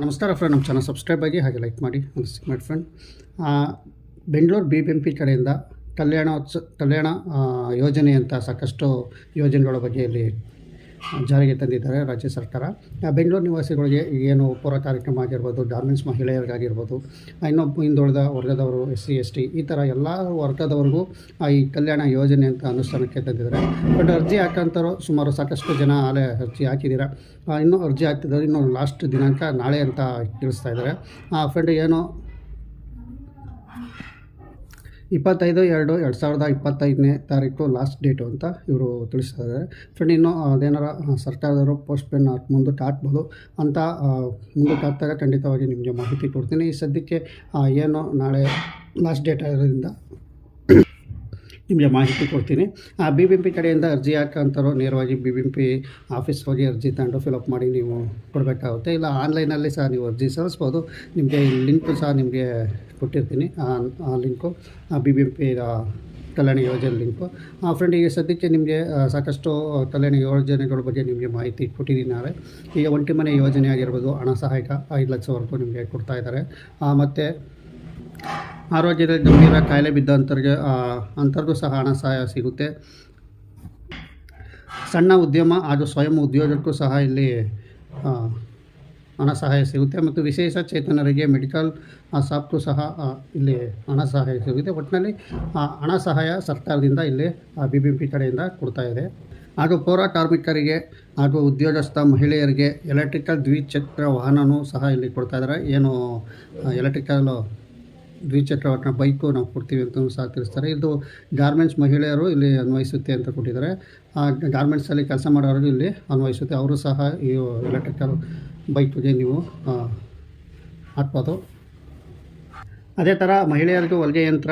ನಮಸ್ಕಾರ ಫ್ರೆಂಡ್ ನಮ್ಮ channel subscribe ಆಗಿ ಹಾಗೆ ಲೈಕ್ ಮಾಡಿ ಮಾಡಿ friend Bengaluru B B M P ಕಡೆಯಿಂದ ಕಲ್ಯಾಣೋತ್ಸ, ಕಲ್ಯಾಣ ಯೋಜನೆ ಅಂತ ಸಾಕಷ್ಟು ಯೋಜನೆಗಳ ಬಗ್ಗೆ ಇಲ್ಲಿ ಜಾರಿಗೆ ತಂದಿದ್ದಾರೆ ರಾಜ್ಯ ಸರ್ಕಾರ. ಆ, ಬೆಂಗಳೂರು ನಿವಾಸಿಗಳಿಗೆ ಏನು ಪೌರ ಕಾರ್ಯಕ್ರಮ ಆಗಿರ್ಬೋದು ಗಾರ್ಮೆಂಟ್ಸ್ ಮಹಿಳೆಯರಿಗಾಗಿರ್ಬೋದು ಇನ್ನೊಬ್ಬ ಹಿಂದುಳಿದ ವರ್ಗದವರು ಎಸ್ ಸಿ ಎಸ್ ಟಿ ಈ ಥರ ಎಲ್ಲ ವರ್ಗದವರೆಗೂ ಆ, ಈ ಕಲ್ಯಾಣ ಯೋಜನೆ ಅಂತ ಅನುಷ್ಠಾನಕ್ಕೆ ತಂದಿದ್ದಾರೆ. ಬಟ್ ಅರ್ಜಿ ಹಾಕೋಂಥವ್ರು ಸುಮಾರು ಸಾಕಷ್ಟು ಜನ ಆಲೆ ಅರ್ಜಿ ಹಾಕಿದ್ದೀರಾ. ಆ, ಇನ್ನೂ ಅರ್ಜಿ ಹಾಕ್ತಿದ್ದಾರೆ. ಇನ್ನೂ ಲಾಸ್ಟ್ ದಿನಾಂಕ ನಾಳೆ ಅಂತ ತಿಳಿಸ್ತಾ ಇದ್ದಾರೆ. ಫ್ರೆಂಡ್ ಏನು? ಇಪ್ಪತ್ತೈದು, ಎರಡು ಎರಡು ಸಾವಿರದ ಇಪ್ಪತ್ತೈದನೇ ತಾರೀಕು ಲಾಸ್ಟ್ ಡೇಟು ಅಂತ ಇವರು ತಿಳಿಸ್ತಾರೆ ಫ್ರೆಂಡ್ ಇನ್ನೂ ಅದೇನಾರ ಸರ್ಕಾರದವರು ಪೋಸ್ಟ್ ಪೇನ್ ಮುಂದೆ ಹಾಕ್ಬೋದು ಅಂತ ಮುಂದೆ ಹಾಕ್ದಾಗ ಖಂಡಿತವಾಗಿ ನಿಮಗೆ ಮಾಹಿತಿ ಕೊಡ್ತೀನಿ. ಈ ಸದ್ಯಕ್ಕೆ ಏನು ನಾಳೆ ಲಾಸ್ಟ್ ಡೇಟ್ ಆಗಿರೋದ್ರಿಂದ ನಿಮಗೆ ಮಾಹಿತಿ ಕೊಡ್ತೀನಿ. ಆ ಬಿ ಬಿ ಎಂ ಪಿ ಕಡೆಯಿಂದ ಅರ್ಜಿ ಹಾಕೋಂಥವ್ರು ನೇರವಾಗಿ B B M P office ಹೋಗಿ ಅರ್ಜಿ ತಗೊಂಡು ಫಿಲಪ್ ಮಾಡಿ ನೀವು ಕೊಡಬೇಕಾಗುತ್ತೆ. ಇಲ್ಲ ಆನ್ಲೈನಲ್ಲಿ ಸಹ ನೀವು ಅರ್ಜಿ ಸಲ್ಲಿಸ್ಬೋದು. ನಿಮಗೆ ಲಿಂಕು ಸಹ ನಿಮಗೆ ಕೊಟ್ಟಿರ್ತೀನಿ. ಆ ಆ link B B M P ಕಲ್ಯಾಣ ಯೋಜನೆ ಲಿಂಕು ಫ್ರೆಂಡ್ ಈಗ ಸದ್ಯಕ್ಕೆ ನಿಮಗೆ ಸಾಕಷ್ಟು ಕಲ್ಯಾಣ ಯೋಜನೆಗಳ ಬಗ್ಗೆ ನಿಮಗೆ ಮಾಹಿತಿ ಕೊಟ್ಟಿದ್ದೀನಿ ನಾವೇ ಈಗ ಒಂಟಿ ಮನೆ ಯೋಜನೆ ಆಗಿರ್ಬೋದು, ಹಣ ಸಹಾಯಕ ಐದು ಲಕ್ಷವರೆಗೂ ನಿಮಗೆ ಕೊಡ್ತಾ ಇದ್ದಾರೆ. ಮತ್ತು ಆರೋಗ್ಯದಲ್ಲಿ ಗಂಭೀರ ಕಾಯಿಲೆ ಬಿದ್ದಂಥವ್ರಿಗೆ ಅಂಥವ್ರಿಗೂ ಸಹ ಹಣ ಸಹಾಯ ಸಿಗುತ್ತೆ. ಸಣ್ಣ ಉದ್ಯಮ ಹಾಗೂ ಸ್ವಯಂ ಉದ್ಯೋಗಕ್ಕೂ ಸಹ ಇಲ್ಲಿ ಹಣ ಸಹಾಯ ಸಿಗುತ್ತೆ ಮತ್ತು ವಿಶೇಷ ಚೇತನರಿಗೆ ಮೆಡಿಕಲ್ ಸಾಫ್ಟು ಸಹ ಇಲ್ಲಿ ಹಣ ಸಹಾಯ ಸಿಗುತ್ತೆ. ಒಟ್ಟಿನಲ್ಲಿ ಹಣ ಸಹಾಯ ಸರ್ಕಾರದಿಂದ ಇಲ್ಲಿ ಬಿ ಬಿ ಪಿ ಕಡೆಯಿಂದ ಕೊಡ್ತಾ ಇದೆ. ಹಾಗೂ ಪೌರ ಕಾರ್ಮಿಕರಿಗೆ ಹಾಗೂ ಉದ್ಯೋಗಸ್ಥ ಮಹಿಳೆಯರಿಗೆ ಎಲೆಕ್ಟ್ರಿಕಲ್ ದ್ವಿಚಕ್ರ ವಾಹನವೂ ಸಹ ಇಲ್ಲಿ ಕೊಡ್ತಾ ಇದ್ದಾರೆ. ಏನು ಎಲೆಕ್ಟ್ರಿಕಲ್ ದ್ವಿಚಕ್ರ ವಾಹನ ಬೈಕು ನಾವು ಕೊಡ್ತೀವಿ ಅಂತ ಸಹ ತಿಳಿಸ್ತಾರೆ. ಇದು ಗಾರ್ಮೆಂಟ್ಸ್ ಮಹಿಳೆಯರು ಇಲ್ಲಿ ಅನ್ವಯಿಸುತ್ತೆ ಅಂತ ಕೊಟ್ಟಿದ್ದಾರೆ. ಆ ಗಾರ್ಮೆಂಟ್ಸಲ್ಲಿ ಕೆಲಸ ಮಾಡೋರು ಇಲ್ಲಿ ಅನ್ವಯಿಸುತ್ತೆ. ಅವರು ಸಹ ಈ ಎಲೆಕ್ಟ್ರಿಕಲ್ ಬೈಕ್ಗೆ ನೀವು ಹಾಕ್ಬೋದು. ಅದೇ ಥರ ಮಹಿಳೆಯರಿಗೂ ಹೊಲಿಗೆ ಯಂತ್ರ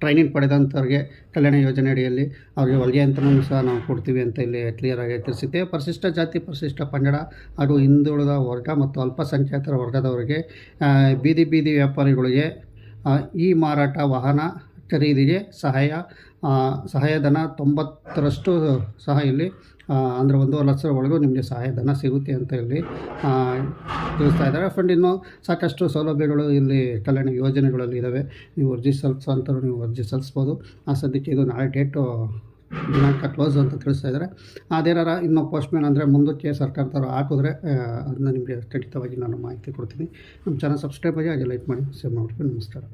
ಟ್ರೈನಿಂಗ್ ಪಡೆದಂಥವ್ರಿಗೆ ಕಲ್ಯಾಣ ಯೋಜನೆ ಅಡಿಯಲ್ಲಿ ಅವ್ರಿಗೆ ಹೊಲಿಗೆ ಯಂತ್ರನೂ ಸಹ ನಾವು ಕೊಡ್ತೀವಿ ಅಂತ ಇಲ್ಲಿ ಕ್ಲಿಯರ್ ಆಗಿ ತಿಳಿಸಿದ್ದೆ. ಪರಿಶಿಷ್ಟ ಜಾತಿ, ಪರಿಶಿಷ್ಟ ಪಂಗಡ ಹಾಗೂ ಹಿಂದುಳಿದ ವರ್ಗ ಮತ್ತು ಅಲ್ಪಸಂಖ್ಯಾತರ ವರ್ಗದವರಿಗೆ ಬೀದಿ ಬೀದಿ ವ್ಯಾಪಾರಿಗಳಿಗೆ ಈ ಮಾರಾಟ ವಾಹನ ಖರೀದಿಗೆ ಸಹಾಯ ಸಹಾಯಧನ ತೊಂಬತ್ತರಷ್ಟು ಸಹ ಇಲ್ಲಿ ಅಂದರೆ ಒಂದೂವರೆ ಲಕ್ಷದ ಒಳಗೂ ನಿಮಗೆ ಸಹಾಯಧನ ಸಿಗುತ್ತೆ ಅಂತ ಇಲ್ಲಿ ತಿಳಿಸ್ತಾ ಇದ್ದಾರೆ. ಫ್ರೆಂಡ್ ಇನ್ನು ಸಾಕಷ್ಟು ಸೌಲಭ್ಯಗಳು ಇಲ್ಲಿ ಕಲ್ಯಾಣ ಯೋಜನೆಗಳಲ್ಲಿ ಇದ್ದಾವೆ ನೀವು ಅರ್ಜಿ ಸಲ್ಲಿಸೋ ಅಂಥವ್ರು ನೀವು ಅರ್ಜಿ ಸಲ್ಲಿಸ್ಬೋದು. ಆ, ಸದ್ಯಕ್ಕೆ ಇದು ನಾಳೆ ಡೇಟು ದಿನಾಂಕ ಕ್ಲೋಸ್ ಅಂತ ತಿಳಿಸ್ತಾ ಇದ್ದಾರೆ. ಅದೇನಾರ ಇನ್ನು ಪೋಸ್ಟ್ಮ್ಯಾನ್ ಅಂದರೆ ಮುಂದಕ್ಕೆ ಸರ್ಕಾರದವರು ಹಾಕಿದ್ರೆ ಅದನ್ನ ನಿಮಗೆ ಖಂಡಿತವಾಗಿ ನಾನು ಮಾಹಿತಿ ಕೊಡ್ತೀನಿ. ನಮ್ಮ ಚಾನಲ್ ಸಬ್ಸ್ಕ್ರೈಬ್ ಆಗಿ ಹಾಗೆ ಲೈಕ್ ಮಾಡಿ ಸೇವ್ ಮಾಡ್ಕೊಂಡು ನಮಸ್ಕಾರ.